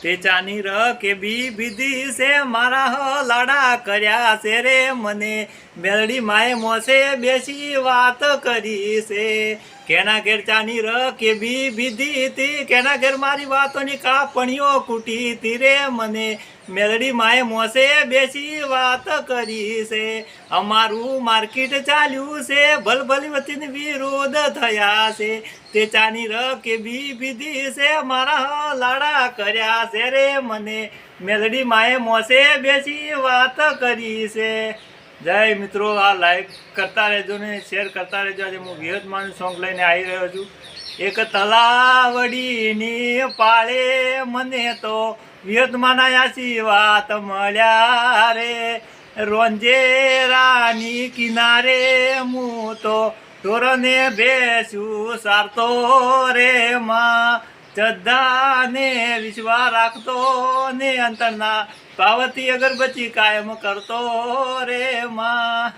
તે ચાની ર કે બી બીધી છે મારા હ લાડા કર્યા છે રે મને. મેલડી માએ મોસે બેસી વાત કરી છે. કેના ઘેર ચાની ર કે બી બીધી હતી, કેના ઘેર મારી વાતોની કાપણીઓ કૂટી હતી રે મને. મેલડી માએ મોસે બેસી વાત કરી છે. અમારું માર્કેટ ચાલ્યું છે, ભલભલી વતીને વિરોધ થયા છે. તે ચાની ર કે બી બીધી છે, મારા લાડા કર્યા છે રે મને. મેલડી માએ મોસે બેસી વાત કરી છે. જય મિત્રો, આ લાઈક કરતા રહેજો ને શેર કરતા રહેજો. આજે હું વિહતમાનું સોંગ લઈને આવી રહ્યો છું. એક તલાવડીની પાળે મને તો વિહતમાના આશીર્વાદ મળ્યા રે. રોંજેરાની કિનારે હું તો ઢોરને બેસું સારતો રે માં. શ્રદ્ધાને વિશ્વાસ રાખતો ને અંતરના પાવતી અગરબત્તી કાયમ કરતો રે માં.